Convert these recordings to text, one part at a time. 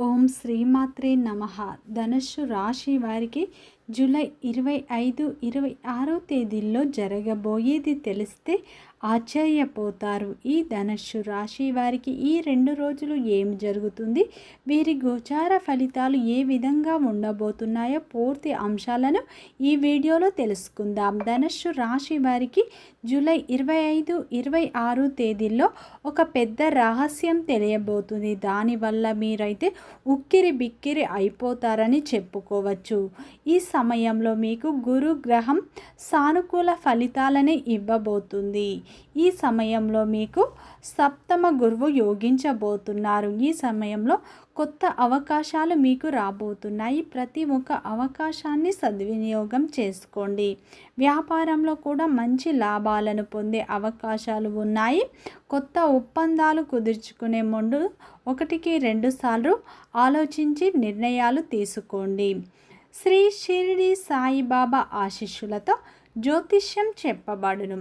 ఓం శ్రీమాత్రే నమ. ధనుస్సు రాశి వారికి జూలై ఇరవై ఐదు ఇరవై ఆరో తేదీల్లో జరగబోయేది తెలిస్తే ఆశ్చర్యపోతారు. ఈ ధనుస్సు రాశి వారికి ఈ రెండు రోజులు ఏం జరుగుతుంది? వీరి గోచార ఫలితాలు ఏ విధంగా ఉండబోతున్నాయో పూర్తి అంశాలను ఈ వీడియోలో తెలుసుకుందాం. ధనుస్సు రాశి వారికి జూలై ఇరవై ఐదు ఇరవై ఆరు తేదీల్లో ఒక పెద్ద రహస్యం తెలియబోతుంది. దానివల్ల మీరైతే ఉక్కిరి బిక్కిరి అయిపోతారని చెప్పుకోవచ్చు. ఈ సమయంలో మీకు గురు గ్రహం సానుకూల ఫలితాలని ఇవ్వబోతుంది. ఈ సమయంలో మీకు సప్తమ గురువు యోగించబోతున్నారు. ఈ సమయంలో కొత్త అవకాశాలు మీకు రాబోతున్నాయి. ప్రతి ఒక్క అవకాశాన్ని సద్వినియోగం చేసుకోండి. వ్యాపారంలో కూడా మంచి లాభాలను పొందే అవకాశాలు ఉన్నాయి. కొత్త ఒప్పందాలు కుదుర్చుకునే ముందు ఒకటికి రెండు సార్లు ఆలోచించి నిర్ణయాలు తీసుకోండి. శ్రీ షిరిడి సాయిబాబా ఆశీస్సులతో జ్యోతిష్యం చెప్పబడును.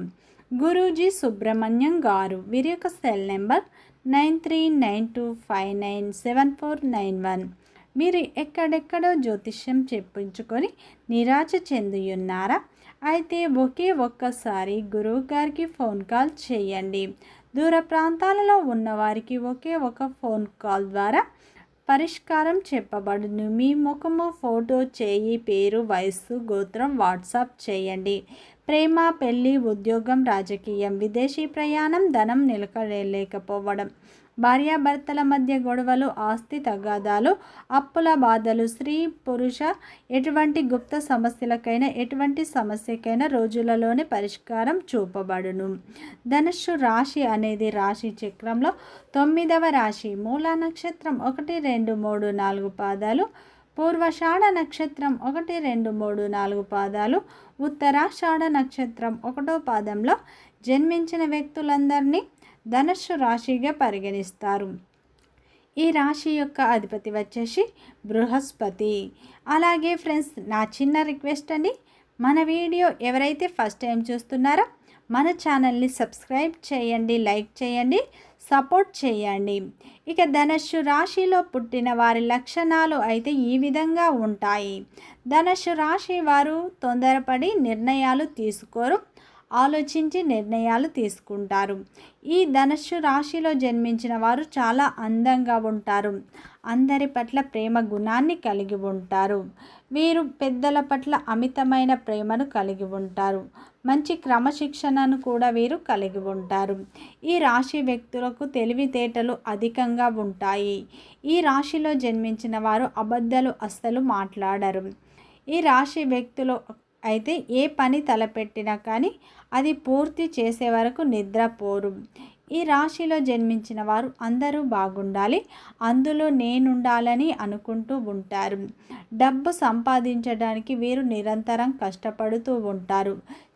గురూజీ సుబ్రహ్మణ్యం గారు వీరి యొక్క cell number nine three nine two five nine seven four nine one. మీరు ఎక్కడెక్కడో జ్యోతిష్యం చెప్పించుకొని నిరాశ చెందియున్నారా? అయితే ఒకే ఒక్కసారి గురువు గారికి ఫోన్ కాల్ చేయండి. దూర ప్రాంతాలలో ఉన్నవారికి ఒకే ఒక ఫోన్ కాల్ ద్వారా పరిష్కారం చెప్పబడును. మీ ముఖము ఫోటో చేయి పేరు వయస్సు గోత్రం వాట్సాప్ చేయండి. ప్రేమ పెళ్ళి ఉద్యోగం రాజకీయం విదేశీ ప్రయాణం ధనం నిలకలేకపోవడం భార్యాభర్తల మధ్య గొడవలు ఆస్తి తగాదాలు అప్పుల బాధలు స్త్రీ పురుష ఎటువంటి గుప్త సమస్యలకైనా ఎటువంటి సమస్యకైనా రోజులలోనే పరిష్కారం చూపబడును. ధనుస్సు రాశి అనేది రాశి చక్రంలో తొమ్మిదవ రాశి. మూల నక్షత్రం ఒకటి రెండు మూడు నాలుగు పాదాలు పూర్వషాఢ నక్షత్రం ఒకటి రెండు మూడు నాలుగు పాదాలు. ఉత్తరాషాఢ నక్షత్రం ఒకటో పాదంలో జన్మించిన వ్యక్తులందరినీ ధనుస్సు రాశిగా పరిగణిస్తారు. ఈ రాశి యొక్క అధిపతి వచ్చేసి బృహస్పతి. అలాగే ఫ్రెండ్స్ నా చిన్న రిక్వెస్ట్ అండి మన వీడియో ఎవరైతే ఫస్ట్ టైం చూస్తున్నారో మన ఛానల్ని సబ్స్క్రైబ్ చేయండి లైక్ చేయండి. సపోర్ట్ చేయండి. ఇక ధనస్సు రాశిలో పుట్టిన వారి లక్షణాలు అయితే ఈ విధంగా ఉంటాయి. ధనస్సు రాశి వారు తొందరపడి నిర్ణయాలు తీసుకోరు. ఆలోచించి నిర్ణయాలు తీసుకుంటారు. ఈ ధనస్సు రాశిలో జన్మించిన వారు చాలా అందంగా ఉంటారు. అందరి పట్ల ప్రేమ గుణాన్ని కలిగి ఉంటారు. వీరు పెద్దల పట్ల అమితమైన ప్రేమను కలిగి ఉంటారు. మంచి క్రమశిక్షణను కూడా వీరు కలిగి ఉంటారు. ఈ రాశి వ్యక్తులకు తెలివితేటలు అధికంగా ఉంటాయి. ఈ రాశిలో జన్మించిన వారు అబద్ధాలు అస్సలు మాట్లాడరు. ఈ రాశి వ్యక్తులు అయితే ఏ పని తలపెట్టినా కానీ అది పూర్తి చేసే వరకు నిద్రపోరు. ఈ రాశిలో జన్మించిన వారు అందరూ బాగుండాలి. అందులో నేనుండాలని అనుకుంటూ ఉంటారు. డబ్బు సంపాదించడానికి వీరు నిరంతరం కష్టపడుతూ ఉంటారు.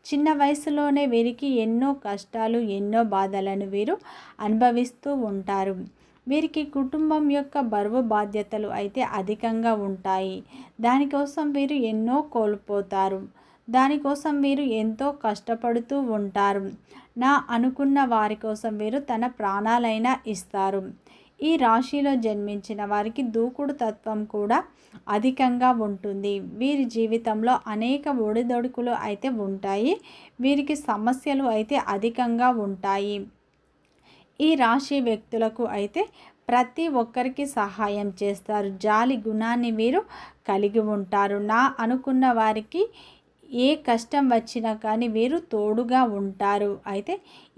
చిన్న వయసులోనే వీరికి ఎన్నో కష్టాలు ఎన్నో బాధలను వీరు అనుభవిస్తూ ఉంటారు. వీరికి కుటుంబం యొక్క బరువు బాధ్యతలు అయితే అధికంగా ఉంటాయి. దానికోసం వీరు ఎన్నో కోల్పోతారు. దానికోసం వీరు ఎంతో కష్టపడుతూ ఉంటారు. నా అనుకున్న వారి కోసం వీరు తన ప్రాణాలైనా ఇస్తారు. ఈ రాశిలో జన్మించిన వారికి దూకుడు తత్వం కూడా అధికంగా ఉంటుంది. వీరి జీవితంలో అనేక ఒడిదొడుకులు అయితే ఉంటాయి. వీరికి సమస్యలు అయితే అధికంగా ఉంటాయి. ఈ రాశి వ్యక్తులకు అయితే ప్రతి ఒక్కరికి సహాయం చేస్తారు. జాలి గుణాన్ని వీరు కలిగి ఉంటారు. నా అనుకున్న వారికి ఏ కష్టం వచ్చినా కానీ వీరు తోడుగా ఉంటారు. అయితే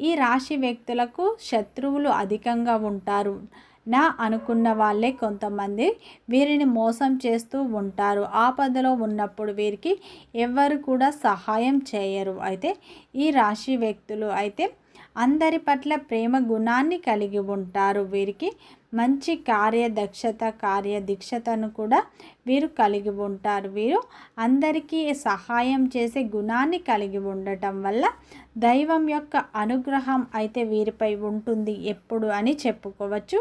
ఈ రాశి వ్యక్తులకు శత్రువులు అధికంగా ఉంటారు. నా అనుకున్న వాళ్ళే కొంతమంది వీరిని మోసం చేస్తూ ఉంటారు. ఆపదలో ఉన్నప్పుడు వీరికి ఎవరు కూడా సహాయం చేయరు. అయితే ఈ రాశి వ్యక్తులు అయితే అందరి పట్ల ప్రేమ గుణాన్ని కలిగి ఉంటారు. వీరికి మంచి కార్యదక్షత కార్యదీక్షతను కూడా వీరు కలిగి ఉంటారు. వీరు అందరికీ సహాయం చేసే గుణాన్ని కలిగి ఉండటం వల్ల దైవం యొక్క అనుగ్రహం అయితే వీరిపై ఉంటుంది. ఎప్పుడు అని చెప్పుకోవచ్చు.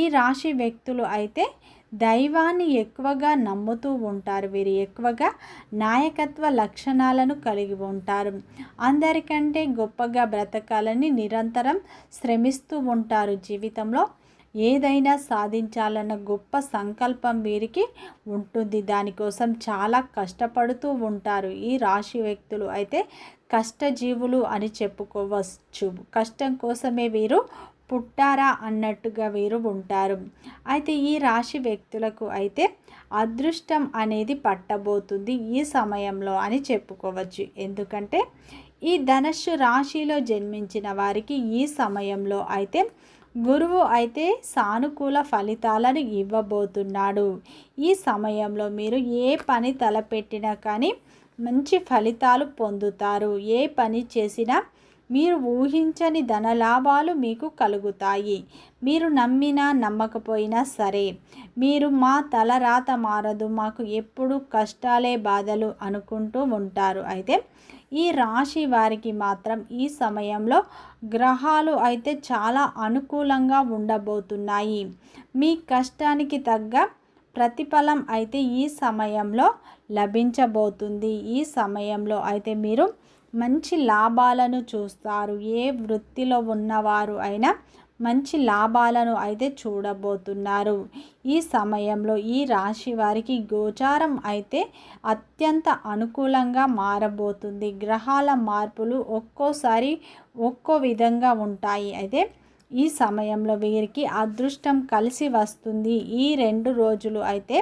ఈ రాశి వ్యక్తులు అయితే దైవాన్ని ఎక్కువగా నమ్ముతూ ఉంటారు. వీరు ఎక్కువగా నాయకత్వ లక్షణాలను కలిగి ఉంటారు. అందరికంటే గొప్పగా బ్రతకాలని నిరంతరం శ్రమిస్తూ ఉంటారు. జీవితంలో ఏదైనా సాధించాలన్న గొప్ప సంకల్పం వీరికి ఉంటుంది. దానికోసం చాలా కష్టపడుతూ ఉంటారు. ఈ రాశి వ్యక్తులు అయితే కష్టజీవులు అని చెప్పుకోవచ్చు. కష్టం కోసమే వీరు పుట్టారా అన్నట్టుగా వీరు ఉంటారు. అయితే ఈ రాశి వ్యక్తులకు అయితే అదృష్టం అనేది పట్టబోతుంది ఈ సమయంలో అని చెప్పుకోవచ్చు. ఎందుకంటే ఈ ధనస్సు రాశిలో జన్మించిన వారికి ఈ సమయంలో అయితే గురువు అయితే సానుకూల ఫలితాలను ఇవ్వబోతున్నాడు. ఈ సమయంలో మీరు ఏ పని తలపెట్టినా కానీ మంచి ఫలితాలు పొందుతారు. ఏ పని చేసినా మీరు ఊహించని ధనలాభాలు మీకు కలుగుతాయి. మీరు నమ్మినా నమ్మకపోయినా సరే మీరు మా తలరాత మారదు మాకు ఎప్పుడు కష్టాలే బాధలు అనుకుంటూ ఉంటారు. అయితే ఈ రాశి వారికి మాత్రం ఈ సమయంలో గ్రహాలు అయితే చాలా అనుకూలంగా ఉండబోతున్నాయి. మీ కష్టానికి తగ్గ ప్రతిఫలం అయితే ఈ సమయంలో లభించబోతుంది. ఈ సమయంలో అయితే మీరు మంచి లాభాలను చూస్తారు. ఏ వృత్తిలో ఉన్నవారు అయినా మంచి లాభాలను అయితే చూడబోతున్నారు. ఈ సమయంలో ఈ రాశి వారికి గోచారం అయితే అత్యంత అనుకూలంగా మారబోతుంది. గ్రహాల మార్పులు ఒక్కోసారి ఒక్కో విధంగా ఉంటాయి. అయితే ఈ సమయంలో వీరికి అదృష్టం కలిసి వస్తుంది. ఈ రెండు రోజులు అయితే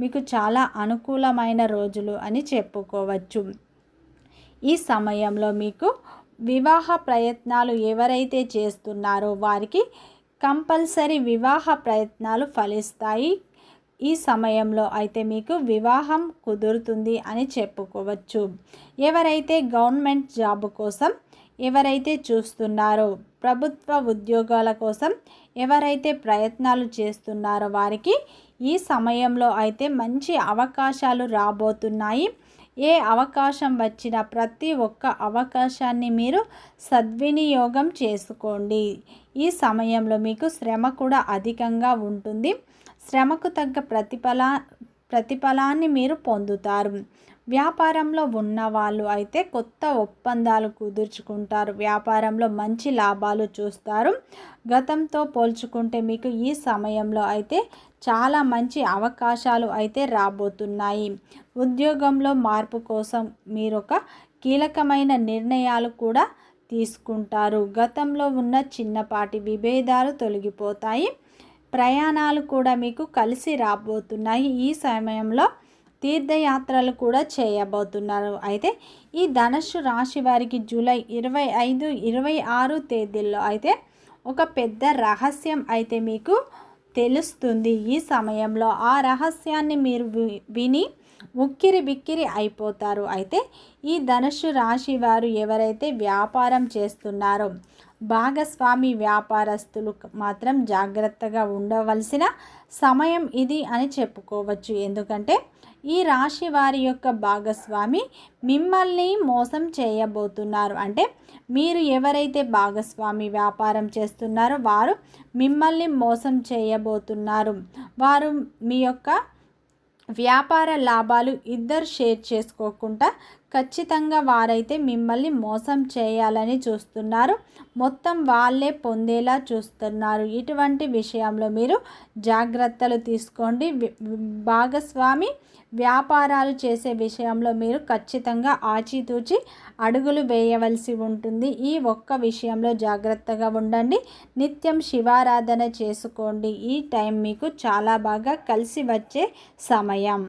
మీకు చాలా అనుకూలమైన రోజులు అని చెప్పుకోవచ్చు. ఈ సమయంలో మీకు వివాహ ప్రయత్నాలు ఎవరైతే చేస్తున్నారో వారికి కంపల్సరీ వివాహ ప్రయత్నాలు ఫలిస్తాయి. ఈ సమయంలో అయితే మీకు వివాహం కుదురుతుంది అని చెప్పుకోవచ్చు. ఎవరైతే గవర్నమెంట్ జాబ్ కోసం ఎవరైతే చూస్తున్నారో ప్రభుత్వ ఉద్యోగాల కోసం ఎవరైతే ప్రయత్నాలు చేస్తున్నారో వారికి ఈ సమయంలో అయితే మంచి అవకాశాలు రాబోతున్నాయి. ఏ అవకాశం వచ్చినా ప్రతి ఒక్క అవకాశాన్ని మీరు సద్వినియోగం చేసుకోండి. ఈ సమయంలో మీకు శ్రమ కూడా అధికంగా ఉంటుంది. శ్రమకు తగ్గ ప్రతిఫల ప్రతిఫలాన్ని మీరు పొందుతారు. వ్యాపారంలో ఉన్న వాళ్ళు అయితే కొత్త ఒప్పందాలు కుదుర్చుకుంటారు. వ్యాపారంలో మంచి లాభాలు చూస్తారు. గతంతో పోల్చుకుంటే మీకు ఈ సమయంలో అయితే చాలా మంచి అవకాశాలు అయితే రాబోతున్నాయి. ఉద్యోగంలో మార్పు కోసం మీరు ఒక కీలకమైన నిర్ణయాలు కూడా తీసుకుంటారు. గతంలో ఉన్న చిన్నపాటి విభేదాలు తొలగిపోతాయి. ప్రయాణాలు కూడా మీకు కలిసి రాబోతున్నాయి. ఈ సమయంలో తీర్థయాత్రలు కూడా చేయబోతున్నారు. అయితే ఈ ధనుస్సు రాశి వారికి జూలై ఇరవై ఐదు ఇరవై ఆరు తేదీల్లో అయితే ఒక పెద్ద రహస్యం అయితే మీకు తెలుస్తుంది. ఈ సమయంలో ఆ రహస్యాన్ని మీరు విని ఉక్కిరి బిక్కిరి అయిపోతారు. అయితే ఈ ధనుసు రాశి వారు ఎవరైతే వ్యాపారం చేస్తున్నారో భాగస్వామి వ్యాపారస్తులు మాత్రం జాగ్రత్తగా ఉండవలసిన సమయం ఇది అని చెప్పుకోవచ్చు. ఎందుకంటే ఈ రాశి వారి యొక్క భాగస్వామి మిమ్మల్ని మోసం చేయబోతున్నారు. అంటే మీరు ఎవరైతే భాగస్వామి వ్యాపారం చేస్తున్నారో వారు మిమ్మల్ని మోసం చేయబోతున్నారు. వారు మీ యొక్క వ్యాపార లాభాలు ఇద్దరు షేర్ చేసుకోకుండా ఖచ్చితంగా వారైతే మిమ్మల్ని మోసం చేయాలని చూస్తున్నారు. మొత్తం వాళ్ళే పొందేలా చూస్తున్నారు. ఇటువంటి విషయంలో మీరు జాగ్రత్తలు తీసుకోండి. భాగస్వామి వ్యాపారాలు చేసే విషయంలో మీరు ఖచ్చితంగా ఆచితూచి అడుగులు వేయవలసి ఉంటుంది. ఈ ఒక్క విషయంలో జాగ్రత్తగా ఉండండి. నిత్యం శివారాధన చేసుకోండి. ఈ టైం మీకు చాలా బాగా కలిసి వచ్చే సమయం.